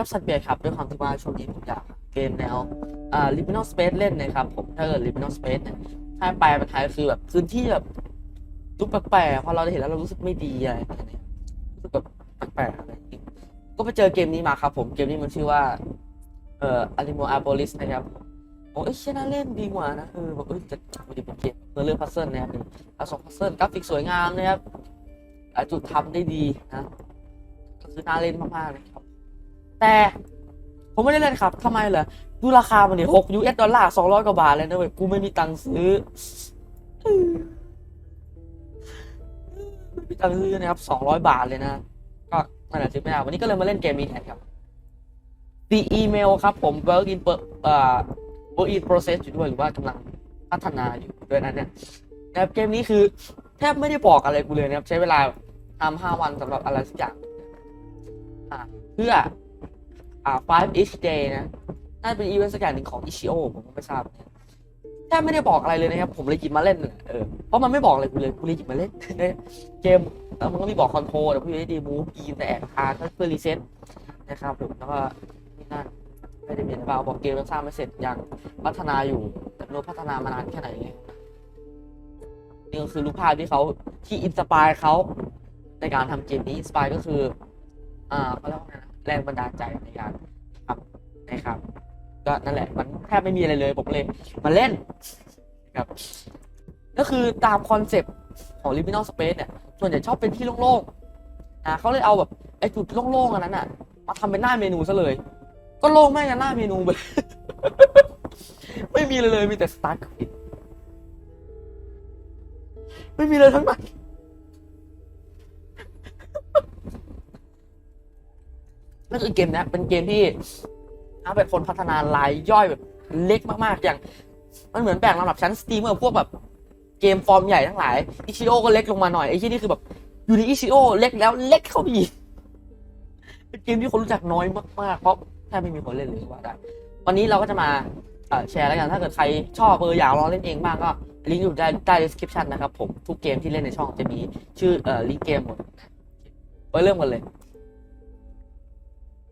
รับสัตว์เบียร์ครับด้วยความที่ว่าช่วงนี้ผมอยากเกมแนวอ่า liminal space เล่นนะครับผมถ้าเกิด liminal space เนี่ยถ้าแปลเป็นไทยก็คือแบบพื้นที่แบบดูแปลกๆพอเราได้เห็นแล้วเรารู้สึกไม่ดีอะไรอย่างเงี้ยรู้สึกแบบแปลกๆอะไรก็ไปเจอเกมนี้มาครับผมเกมนี้มันชื่อว่าเอ่อ Animo Arboris นะครับโอ้ยเช่น่าเล่นดีกว่านะเออแบบเออจะมันจะเป็นเกมเรื่องพัซเซิลนะครับเป็นผสมพัซเซิลกราฟิกสวยงามนะครับจุดทำได้ดีนะก็คือน่าเล่นมากๆเลย แต่ผมไม่ได้เล่นครับทำไมเหรอดูราคามันดิหก US ดอลลาร์สองร้อยกว่าบาทเลยนะเว้ยกูไม่มีตังค์ซื้อไม่มีตังค์ซื้อนะครับสองร้อยบาทเลยนะ ก็นั่นแหละซื้อไม่ได้วันนี้ก็เลยมาเล่นเกมนี้แทนครับ The Email ครับ ผม work in pro- เอ่อ work in process อยู่ด้วยหรือว่ากำลังพัฒนาอยู่ด้วยนะเนี่ยนะครับเกมนี้คือแทบไม่ได้บอกอะไรกูเลยนะครับ ใช้เวลาทำห้าวันสำหรับอะไรสักอย่างอ่าเพื่อ อ่า five each day นะน่าจะเป็นอีเวนต์สักอย่างหนึ่งของอิชิโอผมก็ไม่ทราบเนี่ยแทบไม่ได้บอกอะไรเลยนะครับ ผมเลยหยิบมาเล่นเออเพราะมันไม่บอกอะไรกูเลยกูเลยหยิบมาเล่นเกมแล้วมันก็มีบอกคอนโทรลแต่พี่ไม่ได้มูฟกีนแต่แอบคาร์เพื่อรีเซ็ตนะครับผมแล้วก็นี่นั่นไม่ได้มีอะไรบ้าบอกเกมยังสร้างไม่เสร็จยังพัฒนาอยู่แต่ไม่รู้พัฒนามานานแค่ไหนเลยนี่ก็คือรูปภาพที่เขาที่อินสปายเขาในการทำเกมนี้อินสปายก็คือ อ่าเขาเรียกว่าไงนะ แรงบันดาลใจในการทำนะครับ ก็นั่นแหละมันแทบไม่มีอะไรเลยผมเลยมาเล่นครับก็คือตามคอนเซปต์ของ Liminal Space เนี่ยส่วนใหญ่ชอบเป็นที่โล่งๆนะเขาเลยเอาแบบไอ้จุดโล่งๆอันนั้นอะมาทำเป็นหน้าเมนูซะเลย ก็โล่งแม่งกันหน้าเมนูไปไม่มีเลยเลยมีแต่สตาร์ทไม่มีเลยทั้งนั้น นั่นคือเกมนี้เป็นเกมที่เอาเป็นคนพัฒนารายย่อยแบบเล็กมากๆอย่าง มันเหมือนแบ่งลำดับชั้นสตรีมเมอร์พวกแบบเกมฟอร์มใหญ่ทั้งหลายอิชิโอก็เล็กลงมาหน่อยไอ้ที่นี่คือแบบอยู่ในอิชิโอเล็กแล้วเล็กเข้าไปอีกเป็นเกมที่คนรู้จักน้อยมากๆเพราะแทบไม่มีคนเล่นเลยกว่าได้วันนี้เราก็จะมาแชร์แล้วกันถ้าเกิดใครชอบเอออยากลองเล่นเองบ้างก็ลิงก์อยู่ใต้ใต้ description นะครับผมทุกเกมที่เล่นในช่องจะมีชื่อเอ่อลิงก์เกมหมดไปเริ่มกันเลย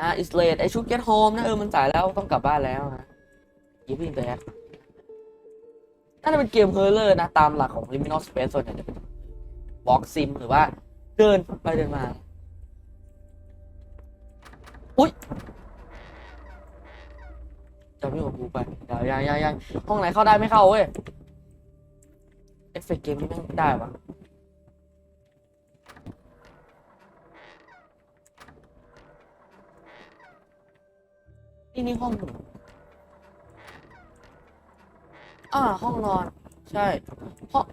อ่า is late I should get home นะเออมันสายแล้วต้องกลับบ้านแล้วนะยิปปิ้งแต่น่าจะเป็นเกมเฮอร์เลอร์นะ ตามหลักของ Liminal Space ส่วนใหญ่จะเป็นบล็อกซิมหรือว่า เดินไปเดินมา อุ้ยจะไม่ของกูไปเดี๋ยวยังยังยังห้องไหนเข้าได้ไม่เข้าเว้ย เอฟเฟกต์เกมนี้แม่ได้ปะ นี่นี่ห้องหนูอ่าห้องนอน ใช่ห้อง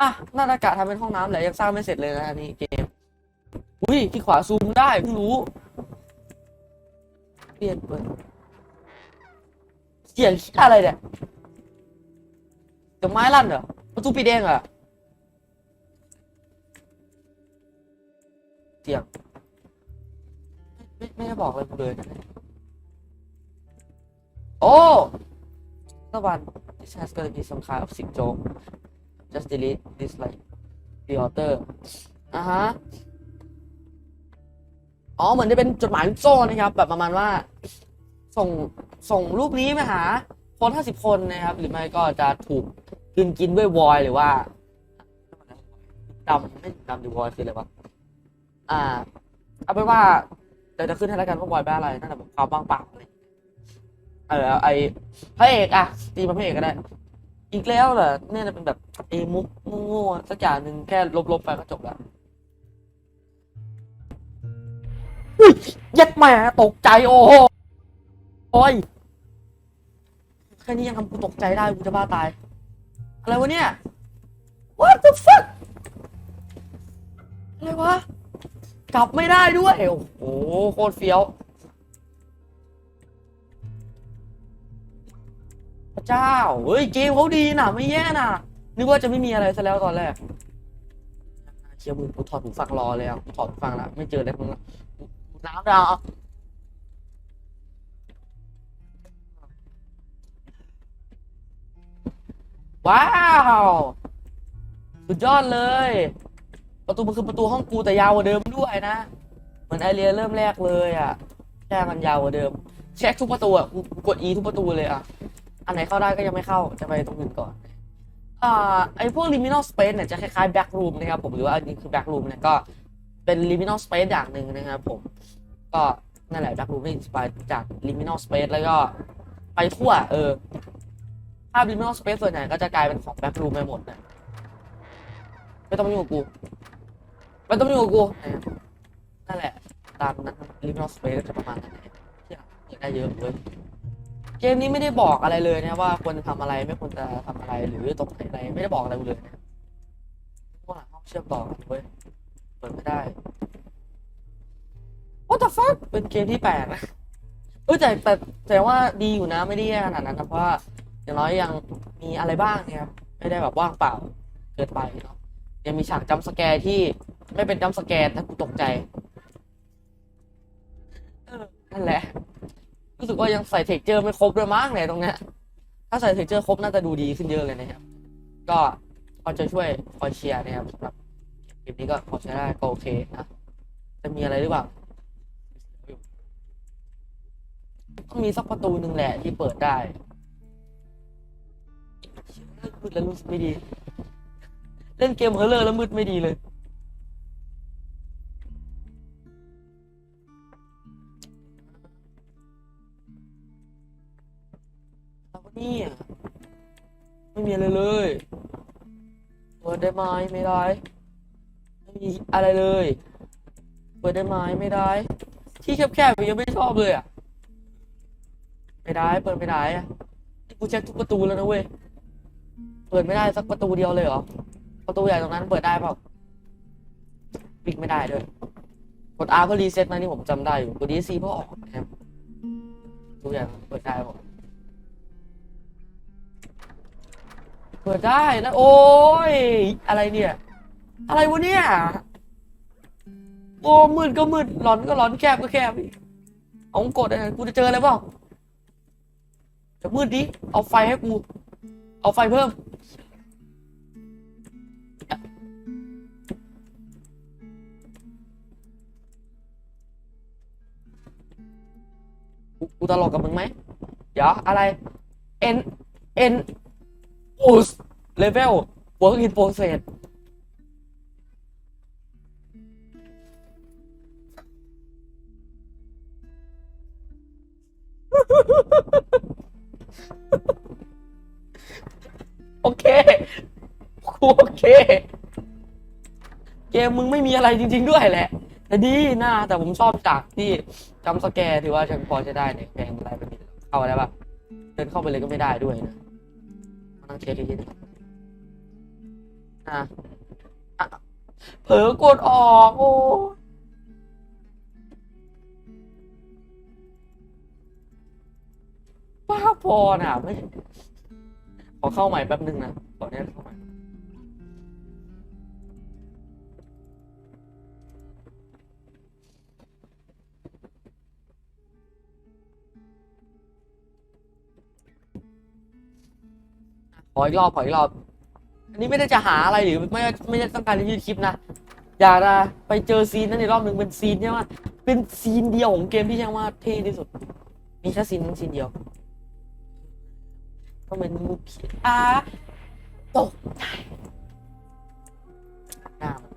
อะหน้าฏกะทำเป็นห้องน้ำแหละยังสร้างไม่เสร็จเลยนะอันนี้เกมอุ้ยที่ขวาซูมได้เพิ่งรู้เปลี่ยนเปิดเสียงคิดอะไรเนี่ยเสียงไม้ลั่นเหรอประตูปิดเองเหรอเสียงไม่ไม่ได้บอกเลยเนี่ย โอ้ตะวัน this has gonna be some kind of sick joke just delete this like the author อ่าฮะ อ๋อ เหมือนจะเป็นจดหมายลูกโซ่นะครับ แบบประมาณว่า ส่ง ส่งรูปนี้มาหา คนห้าสิบคนนะครับ หรือไม่ก็จะถูกกลืนกินด้วยวอยหรือว่าดำไม่ดำดูวอยคืออะไรวะ อ่า เอาเป็นว่าเดี๋ยวจะขึ้นให้แล้วกันว่าวอยแปลอะไร นั่นแหละความว่างเปล่าอะไร เออไอพระเอกอะตีมาพระเอกก็ได้ อีกแล้วเหรอเนี่ยจะเป็นแบบไอมุกโง่ๆสักอย่างหนึ่งแค่ลบๆไปก็จบแล้วอุ้ยยัดแม่ตกใจโอ้โหโอ้ยแค่นี้ยังทำกูตกใจได้กูจะบ้าตาย อะไรวะเนี่ย what the fuck อะไรวะ กลับไม่ได้ด้วย โอ้โห โคตรเฟี้ยว พระเจ้า เฮ้ยเกมเขาดีนะไม่แย่นะนึกว่าจะไม่มีอะไรซะแล้วตอนแรกเชียร์มึงกูถอดหูฟังรอเลยอะถอดฟังแล้วไม่เจออะไรมึงละน้ำดาวว้าวสุดยอดเลย ประตูมันคือประตูห้องกูแต่ยาวกว่าเดิมด้วยนะเหมือนไอเรียเริ่มแรกเลยอะแค่มันยาวกว่าเดิม เช็คทุกประตูอะกูกูกด E ทุกประตูเลยอะ อันไหนเข้าได้ก็ยังไม่เข้าจะไปตรงอื่นก่อนอ่าไอพวก liminal space เนี่ยจะคล้ายๆ back room นะครับผมหรือว่าอันนี้คือ back room เนี่ยก็เป็น liminal space อย่างหนึ่งนะครับผมก็นั่นแหละ back room ได้อินสปายจาก liminal space แล้วก็ไปทั่วเออภาพ liminal space ส่วนใหญ่ก็จะกลายเป็นของ back room ไปหมดนะไม่ต้องมายุ่งกับกูไม่ต้องมายุ่งกับกูนั่นแหละตามนั้น liminal space ก็จะประมาณนั้นเองที่อยากได้เยอะเลย เกมนี้ไม่ได้บอกอะไรเลยนะว่าควรจะทำอะไรไม่ควรจะทำอะไรหรือตกไหนอะไรไม่ได้บอกอะไรเลยนะว่าห้องเชื่อมต่อกันเว้ยเปิดไม่ได้ What the fuck เป็นเกมที่แปลกนะเออแต่แต่แต่ว่าดีอยู่นะไม่ได้แย่ขนาดนั้นนะเพราะว่าอย่างน้อยยังมีอะไรบ้างเนี่ยครับไม่ได้แบบว่างเปล่าเกินไปเนาะยังมีฉากจัมสแกร์ที่ไม่เป็นจัมสแกร์นะกูตกใจ รู้สึกว่ายังใส่เทคเจอร์ไม่ครบด้วยมั้งเนี่ยตรงเนี้ยถ้าใส่เทคเจอร์ครบน่าจะดูดีขึ้นเยอะเลยนะครับ ก็พอจะช่วยคอยเชียร์นะครับสำหรับเกมนี้ก็พอใช้ได้ก็โอเคนะจะมีอะไรหรือเปล่าต้องมีสักประตูหนึ่งแหละที่เปิดได้มืดแล้วรู้สึกไม่ดี เล่นเกมเฮอร์เลอร์แล้วมืดไม่ดีเลย แล้วก็นี่ไม่มีอะไรเลยเปิดได้ไหมไม่ได้ไม่มีอะไรเลย เปิดได้ไหมไม่ได้ ที่แคบๆยังไม่ชอบเลยอะไม่ได้ เปิดไม่ได้อะกูเช็คทุกประตูแล้วนะเว้ยเปิดไม่ได้สักประตูเดียวเลยเหรอประตูใหญ่ตรงนั้นเปิดได้เปล่าปิดไม่ได้ด้วยกด R เพื่อรีเซ็ตนะนี่ผมจำได้อยู่กด DC เพื่อออกนะครับประตูใหญ่เปิดได้เปล่ เปิดได้นะโอ้ยอะไรเนี่ย อะไรวะเนี่ยโอ้มืดก็มืดหลอนก็หลอนแคบก็แคบอีกเอากดอะไรกูจะเจออะไรเปล่าจะมืดดิเอาไฟให้กู เอาไฟเพิ่มกูตลกกับมึงไหม เดี๋ยวอะไร N N อุ สเลเวล work in process โอเคกูโอเค เกมมึงไม่มีอะไรจริง ๆ ด้วยแหละ แต่ดีนะแต่ผมชอบจากที่จำสแกร์ถือว่าฉันพอจะได้เนี่ยแพงอะไรแบบนี้เข้าได้ปะเดินเข้าไปเลยก็ไม่ได้ด้วยนะ มานั่งเช็คดีๆนะคอะอะเผลอกดออกโอ้บ้าพอน่ะไม่ขอเข้าใหม่แป๊บนึงนะขอเนี้ย ออีกรอบขออีกรอบ อันนี้ไม่ได้จะหาอะไรหรือไม่ไม่ได้ต้องการจะยืดคลิปนะ อยากจะไปเจอซีนนั้นในรอบหนึ่งเป็นซีนใช่ไหมเป็นซีนเดียวของเกมที่ใช่ว่าเท่ที่สุด มีแค่ซีนนั้นซีนเดียวก็เป็นมุกคิดอะตกใจน้ามัน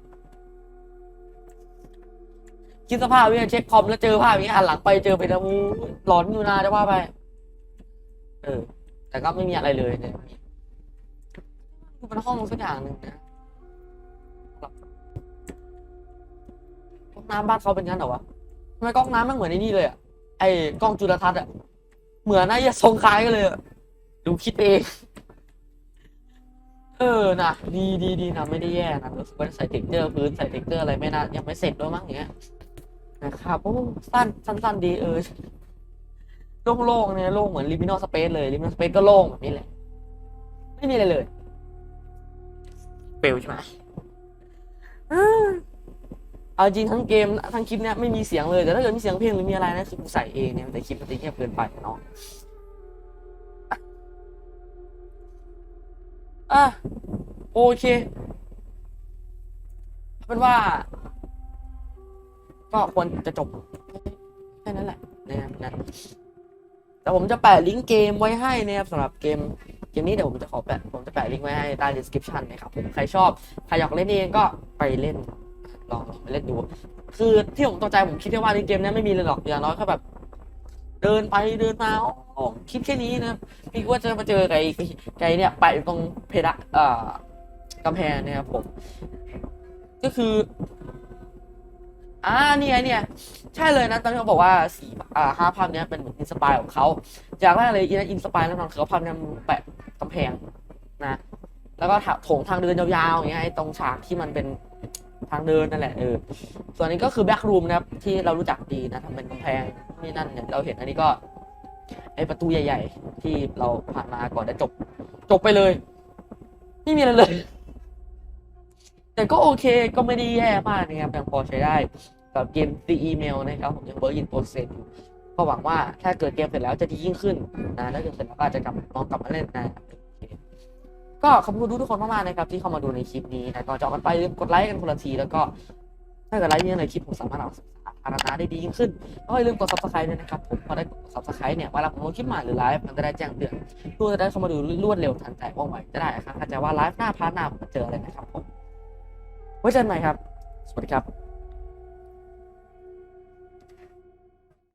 คิดสภาพเนี่ยเช็คคอมแล้วเจอภาพอย่างนี้หันหลังไปเจอไปแล้วหลอนอยู่นะจะว่าไป เออ แต่ก็ไม่มีอะไรเลยเนี่ย เป็นห้องสักอย่างหนึ่งนะก๊อกน้ำบ้านเขาเป็นงั้นเหรอวะทำไมก๊อกน้ำมันเหมือนไอ้นี่เลยอะไอ้กล้องจุลทรรศน์อะเหมือนนะอย่าทรงคล้ายกันเลยอะดูคิดเอง เออนะดีดีดีนะไม่ได้แย่นะรู้สึกว่าใส่เทคเจอร์พื้นใส่เทคเจอร์อะไรไม่น่ายังไม่เสร็จด้วยมั้งอย่างเงี้ยนะครับโอ้สั้นสั้นๆดีเออโล่งๆเนี่ยโล่งเหมือนลิมินอลสเปซเลยลิมินอลสเปซก็โล่งแบบนี้แหละ ไม่มีอะไรเลย เปลวใช่ไหมเอาจริงทั้งเกมทั้งคลิปเนี้ยไม่มีเสียงเลยแต่ถ้าเกิดมีเสียงเพลงหรือมีอะไรนะคือกูใส่เองเนี่ยแต่คลิปมันจะเงียบเกินไปเนาะอะโอเคเอาเป็นว่า ก็ควรจะจบแค่นั้นแหละนะครับนะแต่ผมจะแปะลิงก์เกมไว้ให้นะครับสำหรับเกม เกมนี้เดี๋ยวผมจะขอแปะผมจะแปะลิงก์ไว้ให้ใต้ description นะครับผมใครชอบใครอยากเล่นเองก็ไปเล่นลองลองไปเล่นดู คือที่ผมตกใจผมคิดแค่ว่าในเกมนี้ไม่มีเลยหรอกอย่างน้อยก็แบบ เดินไปเดินมาอ๋อคิดแค่นี้นะพี่ว่าจะมาเจอไก่ไก่เนี่ยไปตรงเพดานเอ่อกำแพงนะครับผม ก็คืออ่าเนี่ยเนี่ยใช่เลยนะตอนที่เขาบอกว่าสีอ่าห้าภาพเนี้ยเป็นเหมือนอินสปายของเขาจากแรกเลยอินสปายแล้วนอนคือเขาภาพเนี้ยแปะ แพงนะแล้วก็ถโถงทางเดินยาวๆอย่างเงี้ยไอ้ตรงฉากที่มันเป็นทางเดินนั่นแหละเออส่วนนี้ก็คือแบ็กรูมนะครับที่เรารู้จักดีนะทำเป็นกำแพงนี่นั่นเนี่ยเราเห็นอันนี้ก็ไอประตูใหญ่ ๆ ที่เราผ่านมาก่อนจะจบ จบไปเลย ไม่มีอะไรเลย แต่ก็โอเคก็ไม่ได้แย่มากนะครับยังพอใช้ได้สำหรับเกม The Email นะครับผมยังเวิร์กอินโปรเซสอยู่ก็หวังว่าถ้าเกิดเกมเสร็จแล้วจะดียิ่งขึ้นนะถ้าเกิดเสร็จแล้วก็อาจะกลับลองกลับมาเล่นนะ ก็ขอบคุณทุกคนมากๆนะครับที่เข้ามาดูในคลิปนี้นะก่อนจะออกกันไปอย่าลืมกดไลค์กันคนละทีแล้วก็ถ้าเกิดไลค์เยอะในคลิปผมสามารถเอาสาธารณะได้ดียิ่งขึ้นก็อย่าลืมกด subscribe ด้วยนะครับผมพอได้กด subscribe เนี่ยเวลาผมลงคลิปใหม่หรือไลฟ์มันก็ได้แจ้งเตือนเพื่อจะได้เข้ามาดูรวดเร็วทันใจว่องไวจะได้ครับเข้าใจว่าไลฟ์หน้าพาร์ทหน้าผมเจออะไรนะครับผมไว้เจอกันใหม่ครับ สวัสดีครับ